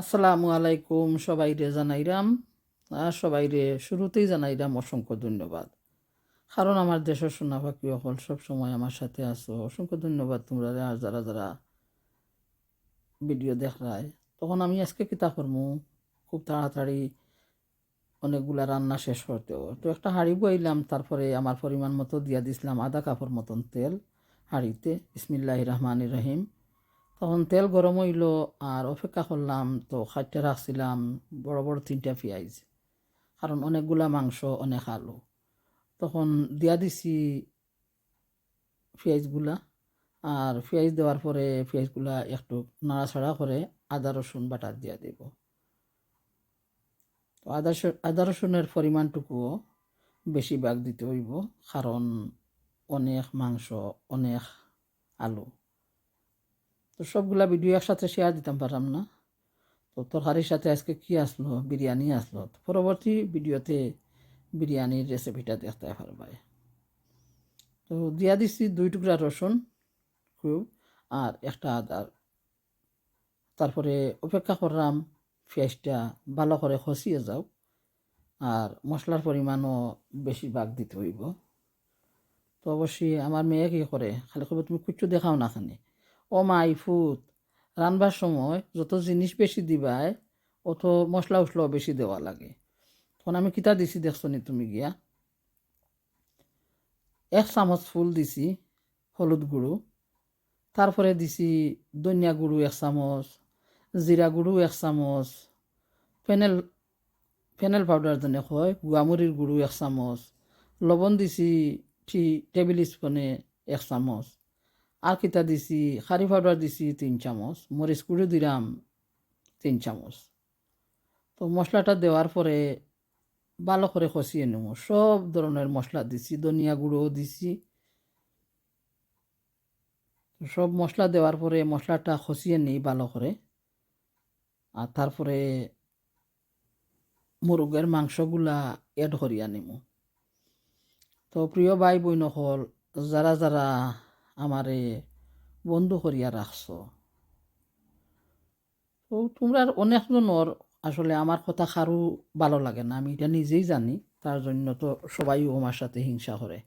আসসালামু আলাইকুম সবাইরে জানাইরাম। আর সবাইরে শুরুতেই জানাইরাম অসংখ্য ধন্যবাদ। কারণ আমার দেশের সোনা পাখি অকল সময় আমার সাথে আছো। অসংখ্য ধন্যবাদ তোমরা আর যারা যারা ভিডিও দেখায়। তখন আমি আজকে কিতা করব খুব তাড়াতাড়ি অনেকগুলা রান্না শেষ করতেও তো একটা হাঁড়ি বইলাম, তারপরে আমার পরিমাণ মতো দিয়া দিছিলাম আধা কাপড় মতন তেল হাঁড়িতে। ইসমিল্লাহ রহমান রহিম। তখন তেল গরম হইল আর অপেক্ষা করলাম তো খাইতে রাখছিলাম বড় বড় তিনটা পেঁয়াজ, কারণ অনেকগুলা মাংস, অনেক আলু। তখন দিয়া দিছি পেঁয়াজগুলা আর পেঁয়াজ দেওয়ার পরে পেঁয়াজগুলা একটু নাড়াছাড়া করে আদা, রসুন বাটা দিয়া দেব। তো আদা আদা, রসুনের পরিমাণটুকুও বেশি ভাগ দিতে হইব, কারণ অনেক মাংস, অনেক আলু। তো সবগুলা ভিডিও একসাথে শেয়ার দিতাম পারলাম না। তো তরকারির সাথে আজকে কি আসলো? বিরিয়ানি আসলো। পরবর্তী ভিডিওতে বিরিয়ানির রেসিপিটা দেখতে পারবাই তো দিয়া দিচ্ছি দুই টুকরা রসুন খুব আর একটা আদার তারপরে অপেক্ষা করলাম পেঁয়াজটা ভালো করে খসিয়ে যাও আর মশলার পরিমাণও বেশি ভাগ দিতে হইব। তো অবশ্যই আমার মেয়ে কি করে? খালি কবে তুমি কুচ্ছু দেখাও না খানে। ও মাই ফুত রানবার সময় যত জিনিস বেশি দিবাই অত মশলা উসলাও বেশি দেওয়া লাগে। তখন আমি কিতা দিছি দেখছ নি তুমি গিয়া? এক চামচ ফুল দিছি, হলুদ গুঁড়ো। তারপরে দিছি ধনিয়া গুঁড়ো এক চামচ জিরা গুঁড়ো এক চামচ, ফেনেল ফেনেল পাউডার যেনে কয় গুয়ামুড়ির গুঁড়ো এক চামচ, লবণ দিছি থ্রি টেবিল স্পুনে এক চামচ। আর দিছি খারি পাউডার দিছি তিন চামচ, মরিচ গুঁড়ো দিলাম তিন চামচ। তো মশলাটা দেওয়ার পরে ভালো করে কষিয়ে নেব। সব ধরনের মশলা দিছি, ধনিয়া গুঁড়োও দিছি। সব মশলা দেওয়ার পরে মশলাটা কষিয়ে নিই ভালো করে। আর তারপরে মুরগের মাংসগুলা এড করিয়া নিব। তো প্রিয় ভাই বোন হল যারা যারা আমারে বন্ধু করিয়া রাখছ। তো তোমরা অনেকজনের আসলে আমার কথা কারও ভালো লাগে না, আমি এটা নিজেই জানি, তার জন্য তো সবাই আমার সাথে হিংসা করে।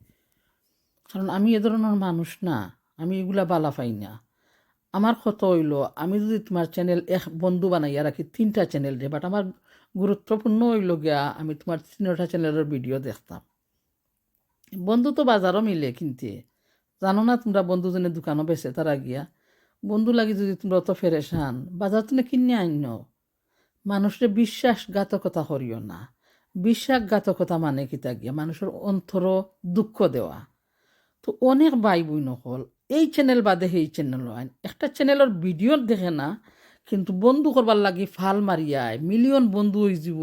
কারণ আমি এ ধরনের মানুষ না, আমি এগুলা বালা পাই না। আমার কত হইল, আমি যদি তোমার চ্যানেল এক বন্ধু বানাইয়া রাখি, তিনটা চ্যানেল রে বাট আমার গুরুত্বপূর্ণ হইল গিয়া আমি তোমার তিনটা চ্যানেলের ভিডিও দেখতাম। বন্ধু তো বাজারও মিলে কিনতে জানো না তোমরা বন্ধুজনের দোকানও বেছে তারা গিয়া? বন্ধু লাগি যদি তোমরা অত ফেরেশান বাজার তুমি কিনে আইন। মানুষের বিশ্বাসঘাতকতা করিও না। বিশ্বাসঘাতকতা মানে কিতা গিয়া? মানুষের অন্তর দুঃখ দেওয়া। তো অনেক ভাই বই নকল এই চ্যানেল বাদে সেই চ্যানেল আইন। একটা চ্যানেলের ভিডিও দেখে না, কিন্তু বন্ধু করবার লাগি ফাল মারিয়ায় মিলিয়ন বন্ধু হয়ে যাব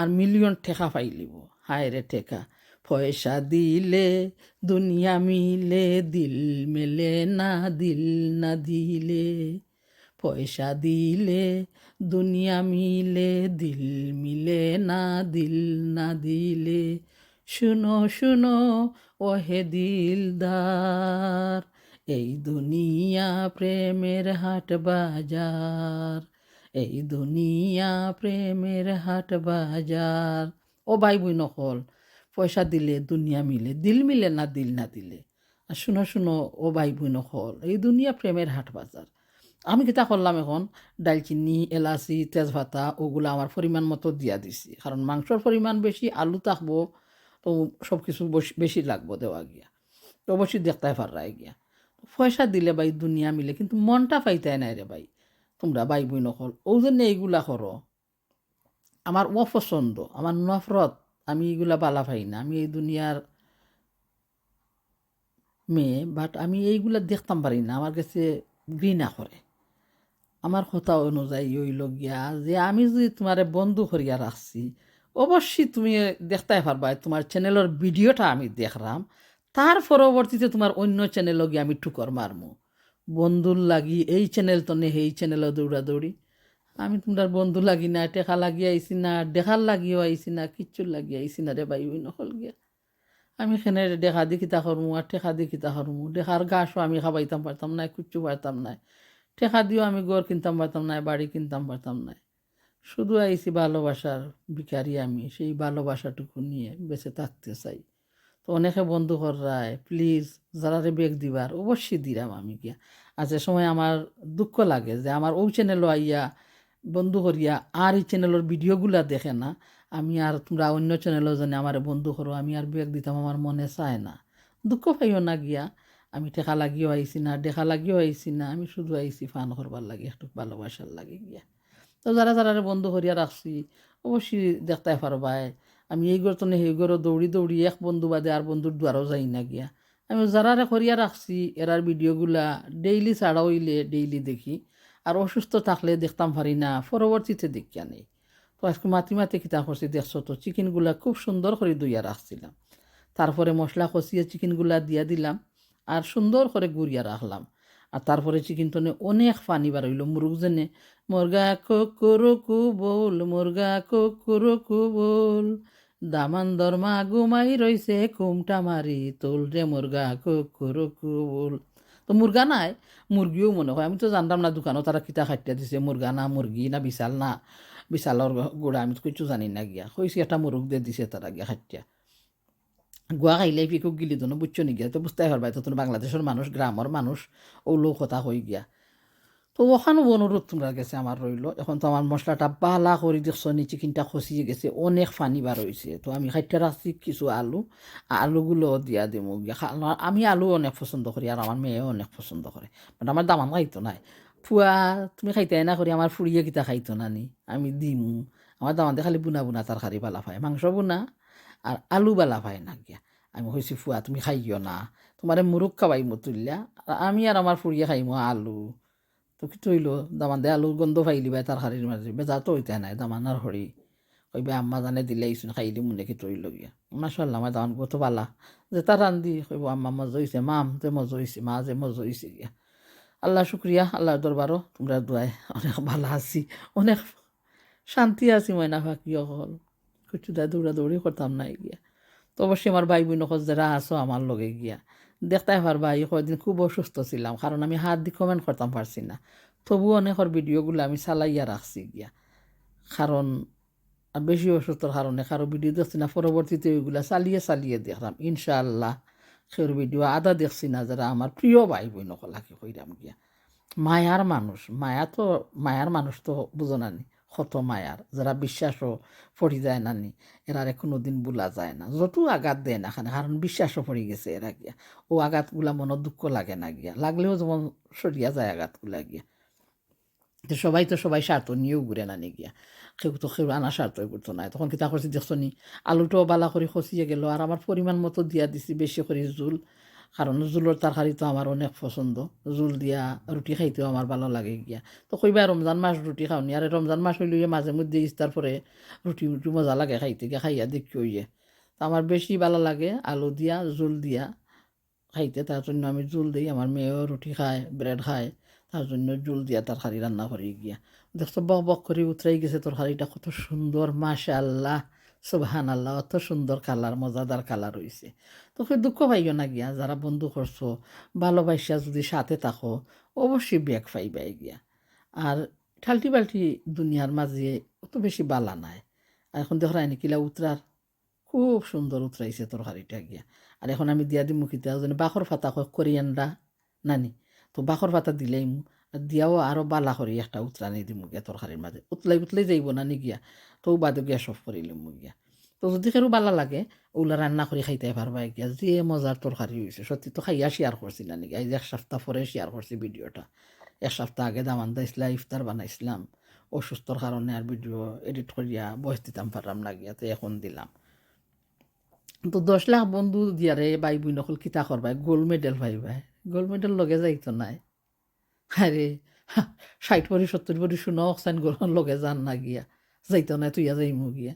আর মিলিয়ন ঠেকা পাইলিব হায় রে ঠেকা। পয়সা দিলে, দুনিয়া মিলে, দিল মেলে না, দিল না দিলে। পয়সা দিলে, দুনিয়া মিলে, দিল মিলে না, দিল না দিলে। শুনো শুনো, ওহে দিলদার, এই দুনিয়া প্রেমের হাট বাজার, এই দুনিয়া প্রেমের হাট বাজার। ও ভাই বই নকল পয়সা দিলে, দুনিয়া মিলে, দিল মিলে না দিল না দিলে। আর শুনো শুনো, ও ভাই বই নকল এই দুনিয়া প্রেমের হাট বাজার। আমি কিতা করলাম এখন ডালচিনি এলাচি, তেজপাতা, ওগুলো আমার পরিমাণ মতো দিয়া দিছি। কারণ মাংসর পরিমাণ বেশি, আলু থাকব, তো সব কিছু বেশি লাগবো দেওয়া গিয়া। তো অবশ্যই দেখতে পাররাই গিয়া। পয়সা দিলে ভাই দুনিয়া মিলে, কিন্তু মনটা পাইতাই নাই রে ভাই। তোমরা ভাই বই নকল ও জন্য এইগুলা করো। আমার অপছন্দ, আমার নফরত। আমি এইগুলা বালা পাই না, আমি এই দুনিয়ার মেয়ে বাট আমি এইগুলা দেখতাম পারি না, আমার কাছে ঘৃণা করে। আমার কথা অনুযায়ী হইল গিয়া যে আমি যদি তোমারে বন্ধু করিয়া রাখছি, অবশ্যই তুমি দেখতে পারবা তোমার চ্যানেলের ভিডিওটা আমি দেখলাম তার পরবর্তীতে তোমার অন্য চ্যানেলও গিয়ে আমি টুকর মারমু। বন্ধুর লাগি এই চ্যানেল তো নেই, এই চ্যানেলও দৌড়া দৌড়ি আমি তোমার বন্ধু লাগি না, টেকা লাগি আইছি না, দেখার লাগিও আইছি না, কিচ্ছুর লাগি আইছি না রে ভাই, ওই নকল গিয়া। আমি এখানে দেখা দি কিতা করমু আর টেকা দি কিতা করমু। দেখার গাছও আমি খাবাইতাম পারতাম না, কিচ্ছু পারতাম না। টেকা দিয়েও আমি গড় কিনতাম পারতাম না, বাড়ি কিনতাম পারতাম না। শুধু আইছি ভালোবাসার ভিখারি আমি, সেই ভালোবাসাটুকু নিয়ে বেঁচে থাকতে চাই। তো অনেকে বন্ধু কররায় প্লিজ যারারে বেগ দিবার, অবশ্যই দিলাম আমি গিয়া। আর সময় আমার দুঃখ লাগে যে আমার ওই চ্যানেলও আইয়া বন্ধু করিয়া আর এই চ্যানেলের ভিডিওগুলা দেখে না। আমি আর তোমরা অন্য চ্যানেলও জানে, আমার বন্ধু করো, আমি আর বেগ দিতাম, আমার মনে চায় না। দুঃখ পাইও না গিয়া। আমি টেকা লাগিও আইছি না, দেখা লাগিও আইছি না। আমি শুধু আইছি ফান করবার লাগে, একটু ভালোবাসার লাগে গিয়া। তো যারা যারা বন্ধু করিয়া রাখছি, অবশ্যই দেখতে পারবাই। আমি এই ঘর তো সেই ঘরও দৌড়ি দৌড়ি এক বন্ধু বাদে আর বন্ধুর দ্বারও যাই না গিয়া। আমি যারারে করিয়া রাখছি, এরার ভিডিওগুলা ডেইলি ছাড়া হইলে ডেইলি দেখি। আর অসুস্থ থাকলে দেখতাম পারি না, পরবর্তীতে দেখিয়া নেই। তো আজকে মাতি মাতি কিতা করছি দেখছ তো, চিকেনগুলা খুব সুন্দর করে ধুইয়া রাখছিলাম। তারপরে মশলা কষিয়ে চিকেনগুলা দিয়া দিলাম আর সুন্দর করে গুড়িয়া রাখলাম। আর তারপরে চিকেন তো অনেক পানি বার হইল মুরগ যেনে মুরগা কুকুরকু বল, মুরগা কুকুরকু বল, দামান দরমা ঘুমাই রইছে, কুমটা মারি তোল রে মুরগা কুকুরকু বল। তো মুরগা নাই। মুরগিও মনে হয়। আমি তো জানতাম না দোকানও তারা কিতা খাইতে দিছে মুরগা না মুরগি না, বিশাল না। বিশালর গোড়া আমি তো কিছু জানি না গিয়া। কইছি এটা মুরগ দিয়ে দিছে তারা গিয়া খাটিয়া গোৱা খাইলে পিকুক গিলি দোনো বুঝছ নি গিয়া? তো বুঝতে পারবাই তো বাংলাদেশের মানুষ গ্রামের মানুষ ও লোক কথা হয়ে গিয়া। তো ওখানে অনুরোধ তোমরা গেছে আমার রইল। এখন তো আমার মশলাটা বালা করে দেখছ নি চিকেনটা খসিয়ে গেছে, অনেক ফানি বার হয়েছে তো আমি খাইতে রাখছি কিছু আলু আলুগুলো দিয়া গিয়া। আমি আলু অনেক পছন্দ করি আর আমার মেয়েও অনেক পছন্দ করে। বাট আমার দামান খাইতো নাই। ফুয়া, তুমি খাইতে না করি, আমার ফুড়িয়ে কিতা খাইতো না নি আমি দিমু। আমার দামাতে খালি বুনা বুনা তরকারি বালা পায়, মাংস বুনা আর আলু বালা পায় না গিয়া। আমি কইছি, ফুয়া, তুমি খাইও না। তোমারে মুরুখ খাবাই তুললা। আর আমি আর আমার ফুড়িয়ে খাইমো আলু। তো কি তৈল দামান দে, আলুর গন্ধ পাইলি বাই তার হারির মাঝে। বেজা তো হইতে নাই দামানার হরি কইবে আম্মা জানে দিলে ইসুন খাইলি মনে কি তৈল গিয়া। মাসাল্লাহ আমার দামান কত পালা। যে তার রান্ধি কইব আম্মা মজা হইছে, মাম যে মজা হইছে, মা যে মজা হইছে গিয়া। আল্লাহ শুক্রিয়া, আল্লাহর দরবারও তোমরা দুয়ায় অনেক ভালো আছি, অনেক শান্তি আছি, ময়না ফাঁকি হল কিছু দা দৌড়া দৌড়ি করতাম না গিয়া। তো অবশ্যই আমার ভাই বোন যারা আছো আমার লগে গিয়া। দেখতে পারবা এই কয়দিন খুব অসুস্থ ছিলাম, কারণ আমি হাত দিয়ে কমেন্ট করতাম পারছি না। তবু অনেকের ভিডিওগুলো আমি চালাইয়া রাখছি গিয়া। কারণ বেশি অসুস্থর কারণে কারও ভিডিও দেখছি না, পরবর্তীতে ওইগুলা চালিয়ে চালিয়ে দেখলাম। ইনশাআল্লাহ সের ভিডিও আদা দেখছি না, যারা আমার প্রিয় ভাই বোন লাগে কইরাম গিয়া। মায়ার মানুষ, মায়া তো, মায়ার মানুষ তো বুঝো নানি মায়ার যারা বিশ্বাসও পড়ি যায় না নানি এরারে কোনো দিন বোলা যায় না। যত আঘাত দেয় না খানে কারণ বিশ্বাসও পড়ে গেছে এরা গিয়া। ও আঘাতগুলা মনত দুঃখ লাগে না গিয়া। লাগলেও যেমন সরিয়া যায় আঘাতগুলা গিয়া। তো সবাই তো সবাই স্বার্থ নিয়েও ঘুরে নানি গিয়া। কেউ তো কেউ আনা স্বার্থই করতো না তখন কিতা করছি দেখছ নি আলুটাও বালা করে খসিয়ে গেল আর আমার পরিমাণ মতো দিয়া দিছি বেশি করে জুল। কারণ জুলের তরকারি তো আমার অনেক পছন্দ জুল দিয়া রুটি খাইতেও আমার ভালো লাগে গিয়া। তো কইবা রমজান মাস রুটি খাওনি আর রমজান মাস হইলে মাঝে মধ্যে ইস্তার পরে রুটি রুটি মজা লাগে খাইতে গিয়া, খাইয়া দেখি হইয়ে তো আমার বেশি ভালো লাগে আলু দিয়া, জুল দিয়া খাইতে তার জন্য আমি জুল দিই। আমার মেয়েও রুটি খায় ব্রেড খায় তার জন্য জুল দিয়া তরকারি রান্না করি গিয়া। দেখছ বক বক করে উতরাই গেছে তরকারিটা কত সুন্দর মাশা আল্লাহ সুবহান আল্লাহ অত সুন্দর কালার, মজাদার কালার হয়েছে তো দুঃখ পাইও না গিয়া, যারা বন্ধু করছ, ভালোবাসিয়া যদি সাথে থাকো, অবশ্যই ব্যাগ পাইবাই গিয়া। আর ঠালটি বাল্টি দুনিয়ার মাঝে অত বেশি বালা নাই। আর এখন দেখো কিলা উতরার, খুব সুন্দর উতরাইছে তোর তরকারিটা গিয়া। আর এখন আমি দিয়া দিই মুখিতে যেন বাখর ফাতা কোরিয়ানরা, নানি? তো বাখর ফাতা দিলেই দিয়াও আরও বালা করি, একটা উতরানি দিমু গিয়া তরকারির মাঝে। উতলাই উতলাই যাইব না নি গিয়া, তো বাদে গিয়া সব করিলিম গিয়া। তো যদি কেউ বালা লাগে ওগুলা রান্না করে খাইতে পারবা গিয়া, যে মজার তরকারি হয়েছে সত্যি তো খাইয়া শেয়ার করছি না নাকি এক সপ্তাহ পরে শেয়ার করছি ভিডিওটা। এক সপ্তাহ আগে দামান দাইছিলাম ইফতার বানাইছিলাম, অসুস্থর কারণে আর ভিডিও এডিট করিয়া বয়স দিতাম, পারলাম না গিয়া, তো এখন দিলাম। তো দশ লাখ বন্ধু দিয়ারে বাই বুই নকল কিতা করবাই, গোল্ড মেডেল পাইবাই। গোল্ড মেডেল লগে যাইতো নাই। আরে ষাট ভরি সত্তর ভরি শুনো অক্সাইন গোল লগে যান না গিয়া। যাইতো না, তুইয়া যাইমু গিয়া।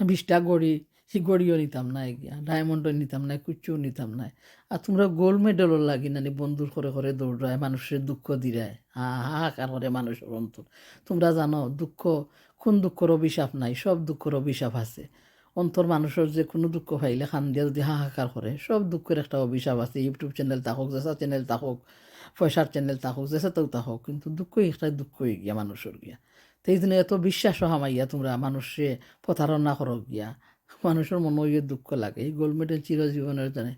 বিশটা গড়ি, সে গড়িও নিতাম না গিয়া। ডায়মন্ডও নিতাম না কুচুও নিতাম না। আর তোমরা গোল্ড মেডেলও লাগি নানি বন্ধুর করে করে দৌড়ায়, মানুষের দুঃখ দিরায়। হা হাহাকার করে মানুষের অন্তর। তোমরা জানো, দুঃখ, কোন দুঃখর অভিশাপ নাই, সব দুঃখর অভিশাপ আছে। অন্তর মানুষের যে কোনো দুঃখ পাইলে খান দিয়া যদি হাহাকার করে, সব দুঃখের একটা অভিশাপ আছে। ইউটিউব চ্যানেল থাকুক, যেসা চ্যানেল থাকুক পয়সার চ্যানেল থাকুক যেসা তো থাকুক কিন্তু দুঃখই একটা দুঃখই গিয়া মানুষের গিয়া। তো এই জন্য এত বিশ্বাসও হামাইয়া তোমরা মানুষে প্রতারণা করো গিয়া, মানুষের মনে ইয়ে দুঃখ লাগে। এই গোল্ড মেডেল চিরজীবনের জানে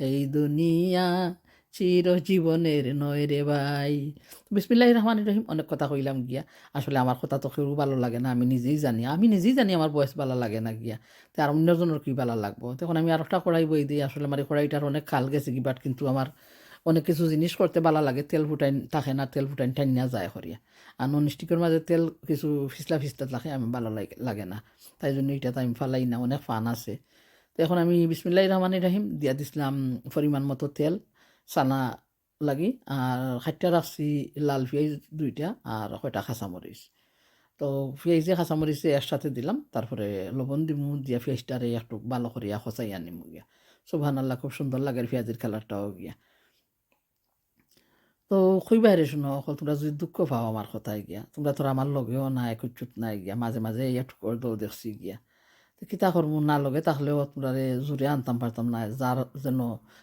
এই দুনিয়া চিরজীবনের নয় রে ভাই। বিসমিল্লাহ রহমান রহিম, অনেক কথা কইলাম গিয়া। আসলে আমার কথা তো কেউ ভালো লাগে না, আমি নিজেই জানি। আমি নিজেই জানি আমার বয়স ভালো লাগে না গিয়া। তো আর অন্যজনের কি ভালো লাগবো? তখন আমি আর একটা কড়াই বই দিই, আসলে আমার কড়াইটার অনেক খাল গেছে কি বাট কিন্তু আমার অনেক কিছু জিনিস করতে ভালো লাগে, তেল ফুটাইন থাকে না, তেল ফুটাইন টাইন না যায় করিয়া আর নন স্টিকের মাঝে তেল কিছু ফিসলা ফিসলা থাকে, আমি ভালো লাগে লাগে না। তাই জন্য এটা আমি ফালাই না, অনেক ফান আছে। তো এখন আমি বিসমিল্লাহ রহমান রাহিম দিয়া দিছিলাম পরিমাণ মতো তেল, চানা লাগি, আর খাইটা রাখছি লাল পেঁয়াজ দুইটা আর কয়টা খাঁচামরিচ তো পেঁয়াজে খাঁচামরিচে একসাথে দিলাম, তারপরে লবণ দিমু, দিয়া পেঁয়াজটারে একটু ভালো করিয়া খসাই আনিম গিয়া। সুবহান আল্লাহ খুব সুন্দর লাগে পেঁয়াজের কালারটাও গিয়া। তো কই বাইরে শুনো, অকল তোমরা যদি দুঃখ পাও আমার কথায় গিয়া, তোমরা তোরা আমার লগেও নাই কুচুত নাই গিয়া, মাঝে মাঝে একটু করে দৌ দেখছি গিয়া। তো কিতা করব না লগে, তাহলেও তোমরা রে জোরে আনতাম পারতাম না, যার যেন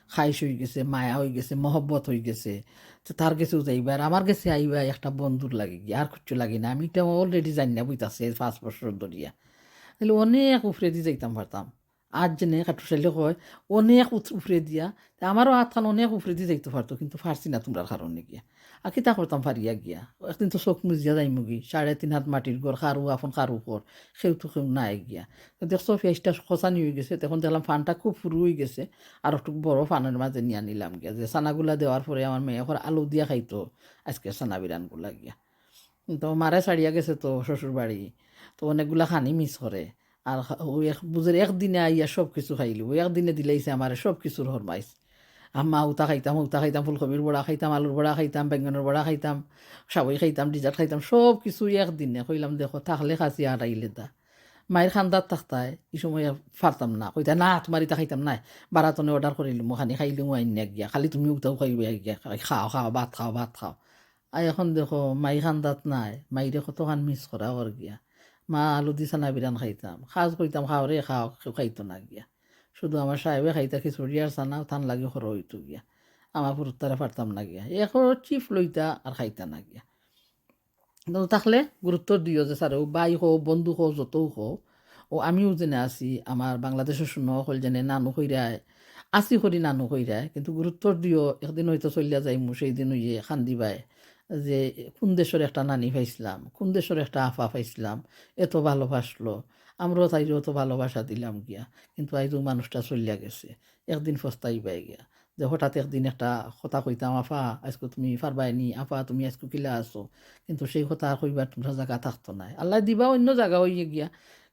খাইশ হয়ে গেছে, মায়া হয়ে গেছে, মহব্বত হয়ে গেছে, তো তার কাছেও যাইবা আর আমার কাছে আইবা একটা বন্ধুর লাগে গিয়া, আর কিছু লাগে না, আমি এটা অলরেডি জানি না বুঝতেছি পাঁচ বছর ধরিয়া। তাহলে অনেক উপরে দিয়ে যাইতাম পারতাম। আজ জেনে চাইলে কয়, অনেক উপরে দিয়া। তা আমারও হাতখান অনেক উপরে দিয়ে যাইতে পারতো, কিন্তু পারছি না তোমরা কারণে গিয়া। আর কিতা করতাম পারিয়া গিয়া? একদিন তো চোখ মুজিয়া যাই মুগি সাড়ে তিন হাত মাটির ঘর খারু আপন খারু ঘর সেও তো কেউ নাই গিয়া। দেখছ পেঁয়াজটা খসানি হয়ে গেছে, তখন দেখলাম ফানটা খুব ফুরু হয়ে গেছে, আর একটু বড় ফানের মাঝে নিয়ে নিলাম গিয়া। যে চানাগুলা দেওয়ার পরে আমার মেয়ে এখন আলু দিয়া খাইতো আজকে চানা বিরানগুলা গিয়া। তো মারে ছাড়িয়া গেছে তো শ্বশুর বাড়ি তো অনেকগুলা খানি মিস করে। আর ওই এক বুঝের একদিনে আইয়া সব কিছু খাইলি। ওই একদিনে দিলাইছে আমার সব কিছুর হরমাইছ আম্মা, উতা খাইতাম উতা খাইতাম ফুলকবির বড়া খাইতাম, আলুর বড়া খাইতাম, বেঙ্গনের বড়া খাইতাম সাবই খাইতাম, ডিজার্ট খাইতাম সব কিছু একদিনে। কইলাম, দেখো, থাকলে খাসি আর আইলে দা। মায়ের খান্দার থাকতায়, এই সময় আর পারতাম না। কইতা না, তোমার ইতা খাইতাম নাই। বারাতনে অর্ডার করিলি খানি খাইলি আইন না গিয়া। খালি তুমি উতাও খাইবে গিয়া। খাও খাও, ভাত খাও ভাত খাও। আর এখন দেখো মাই খান্দাত নাই। মাইরে কতখান মিস করা ওর গিয়া। মা আলু দি চানা বিরান খাইতাম। খাজ কইতাম, খাও রে, খাও, কেউ খাইতো না গিয়া। শুধু আমার সাহেবে খাইতা খিচুড়ি আর চানা, থান লাগে সর হইতো গিয়া। আমার পুরুত্তারে পারতাম না গিয়া। এখন চিপ লইতা আর খাইতা না গিয়া। থাকলে গুরুত্ব দিও যে স্যার বাই হোক বন্ধু হোক যতও হোক ও আমিও যেনে আছি, আমার বাংলাদেশের শূন্য হল যেনে নানু কইরায় আসি করি নানু কইরায় কিন্তু গুরুত্ব দিও, একদিন হয়তো চলিয়া যাই মু সেই দিন ইয়ে খান্দিবাই যে কোন দেশের একটা নানি পাইছিলাম, কোন দেশের একটা আফা পাইছিলাম, এত ভালোবাসলো, আমরাও তাইরও তো ভালোবাসা দিলাম গিয়া, কিন্তু আইজও মানুষটা চলিয়া গেছে, একদিন ফস্তাই পাই গিয়া, যে হঠাৎ একদিন একটা কথা কইতাম আফা আজকে তুমি পারবাই নি আফা তুমি আজকে কিলা আছো? কিন্তু সেই কথা কইবার তোমরা জায়গা থাকতো নাই। আল্লাহ দিবা অন্য জায়গা হইয়ে গিয়া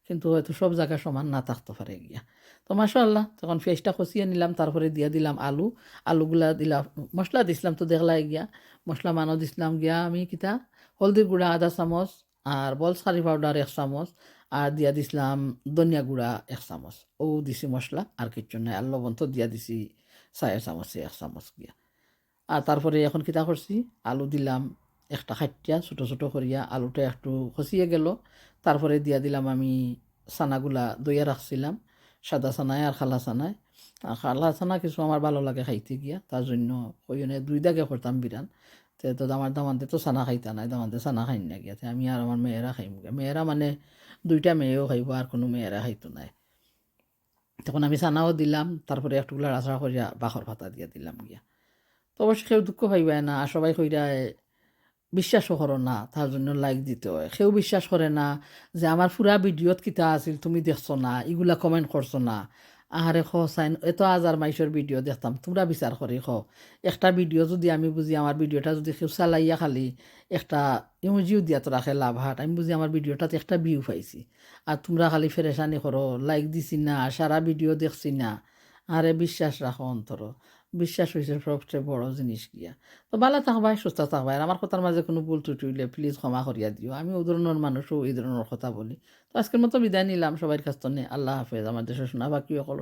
কিন্তু হয়তো সব জায়গা সমান না থাকতে পারে গিয়া। তো মাসা আল্লাহ তখন পেঁয়াজটা খসিয়ে নিলাম, তারপরে দিয়া দিলাম আলু। আলুগুলা দিলাম মশলা দিছিলাম তো দেখলাই গিয়া। মশলা মানও দিছিলাম গিয়া আমি কিতা, হলদির গুঁড়া আধা চামচ আর বলসারি পাউডার এক চামচ আর দিয়া দিছিলাম ধনিয়া গুঁড়া এক চামচ। ও দিছি মশলা, আর কিচ্ছু নাই। আর লবণ তো দিয়া দিছি চায়ের চামচে এক চামচ গিয়া। আর তারপরে এখন কিতা করছি, আলু দিলাম একটা খাটিয়া ছোটো ছোটো করিয়া আলুটা একটু খসিয়ে গেল। তারপরে দিয়া দিলাম আমি চানাগুলা দইয়া রাখছিলাম, সাদা চানায় আর খালা আর খালা চানা কিছু আমার ভালো লাগে খাইতে গিয়া, তার জন্য ওই জন্য দুই দাগে করতাম বিরান। তে তো আমার দামানতে তো চানা খাইতা নাই, দামানতে চানা খাই না গিয়া। আমি আর আমার মেয়েরা খাইম গিয়া। মেয়েরা মানে দুইটা মেয়েও খাইব, আর কোনো মেয়েরা খাইতো নাই। তখন আমি চানাও দিলাম, তারপরে একটু লাড়াচাড়া করিয়া বাখর ভাতা দিয়া দিলাম গিয়া। তো অবশ্যই কেউ দুঃখ পাইবাই না, আর সবাই কইরায় বিশ্বাসও করো না তার জন্য লাইক দিতে হয়। সেও বিশ্বাস করে না যে আমার পুরা ভিডিওত কিতা আছিল, তুমি দেখছ না এগুলা কমেন্ট করছ না। আহারে খ, চাইন, এত হাজার মাইসের ভিডিও দেখতাম, তোমরা বিচার করি খ। একটা ভিডিও যদি আমি বুঝি আমার ভিডিওটা যদি কেউ চালাইয়া খালি, একটা ইমোজিও দিয়া তো রাখে লাভ হাট আমি বুঝি আমার ভিডিওটাতে একটা ভিউ পাইছি। আর তোমরা খালি ফেরেশানি করো লাইক দিছি না সারা ভিডিও দেখছি না। আরে বিশ্বাস রাখো অন্তর বিশ্বাস হয়েছে সবচেয়ে বড় জিনিস গিয়া। তো ভালো থাকবাই সুস্থ থাকবাই আমার কথার মাঝে কোনো ভুল ত্রুটি হইলে প্লিজ ক্ষমা করিয়া দিও। আমি ওই ধরনের মানুষও এই ধরনের কথা বলি। তো আজকের মতো বিদায় নিলাম সবাই কাছ থেকে। আল্লাহ হাফেজ। আমার দেশের শোনা বাকি সকল